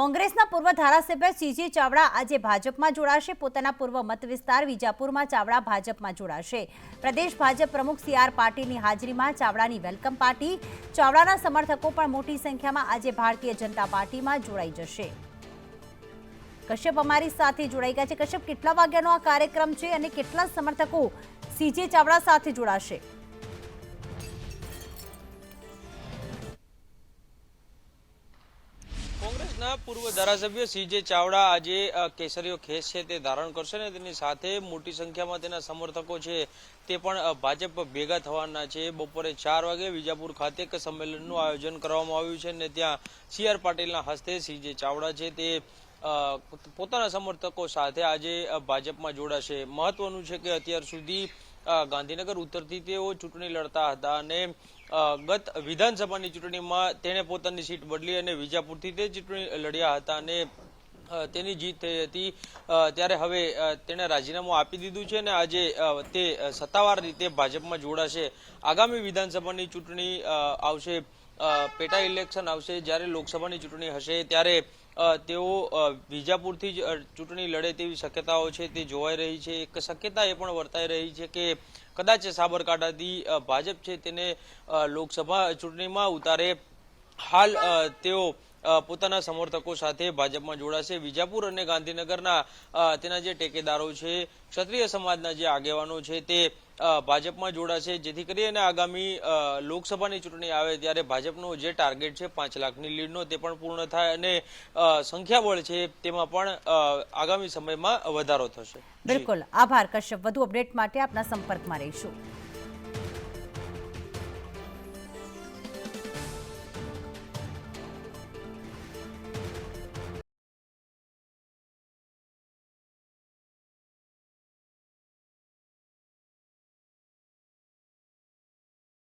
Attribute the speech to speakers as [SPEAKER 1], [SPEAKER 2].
[SPEAKER 1] કોંગ્રેસના પૂર્વ ધારાસભ્ય સીજી ચાવડા આજે ભાજપમાં જોડાશે. પોતાના પૂર્વ મત વિસ્તાર વિજાપુરમાં ચાવડા ભાજપમાં જોડાશે. પ્રદેશ ભાજપ પ્રમુખ સી આર પાટીલની હાજરીમાં ચાવડાની વેલકમ પાર્ટી. ચાવડાના સમર્થકો પણ મોટી સંખ્યામાં આજે ભારતીય જનતા પાર્ટીમાં જોડાઈ જશે. કશ્યપ અમારી સાથે જોડાઈ ગયા છે. કશ્યપ, કેટલા વાગ્યાનો આ કાર્યક્રમ છે અને કેટલા સમર્થકો સીજે ચાવડા સાથે જોડાશે?
[SPEAKER 2] કોંગ્રેસના પૂર્વ ધારાસભ્ય સીજે ચાવડા આજે કેસરીઓ ખેસ છે તે ધારણ કરશે ને તેની સાથે મોટી સંખ્યામાં તેના સમર્થકો છે તે પણ ભાજપ ભેગા થવાના છે. બપોરે ચાર વાગે વિજાપુર ખાતે એક સંમેલનનું આયોજન કરવામાં આવ્યું છે ને ત્યાં સી આર પાટીલના હસ્તે સીજે ચાવડા છે તે પોતાના સમર્થકો સાથે આજે ભાજપમાં જોડાશે. મહત્વનું છે કે અત્યાર સુધી ગાંધીનગર ઉત્તરથી તેઓ ચૂંટણી લડતા હતા અને ગત વિધાનસભાની ચૂંટણીમાં તેણે પોતાની સીટ બદલી અને વિજાપુરથી તે ચૂંટણી લડ્યા હતા અને તેની જીત થઈ હતી. ત્યારે હવે તેણે રાજીનામું આપી દીધું છે અને આજે તે સત્તાવાર રીતે ભાજપમાં જોડાશે. આગામી વિધાનસભાની ચૂંટણી આવશે પેટા ઇલેક્શન આવશે, જ્યારે લોકસભાની ચૂંટણી હશે, ત્યારે તેઓ વિજાપુરથી જ ચૂંટણી લડે તેવી શક્યતાઓ છે, તે જોવાઈ રહી છે. એક શક્યતા એ પણ વર્તાઈ રહી છે કે કદાચ સાબરકાંઠાથી ભાજપ છે તેને લોકસભા ચૂંટણીમાં ઉતારે. હાલ તેઓ પોતાના સમર્થકો સાથે ભાજપમાં જોડાશે. વિજાપુર અને ગાંધીનગરના તેના જે ટેકેદારો છે, ક્ષત્રિય સમાજના જે આગેવાનો છે તે ભાજપમાં જોડાશે. જેથી કરીને આગામી લોકસભાની ચૂંટણી આવે ત્યારે ભાજપનો જે ટાર્ગેટ છે પાંચ લાખની લીડનો તે પણ પૂર્ણ થાય અને સંખ્યાબળ છે તેમાં પણ આગામી સમયમાં વધારો થશે.
[SPEAKER 1] બિલકુલ. આભાર, કશ્યપ. વધુ અપડેટ માટે આપના સંપર્કમાં રહીશું.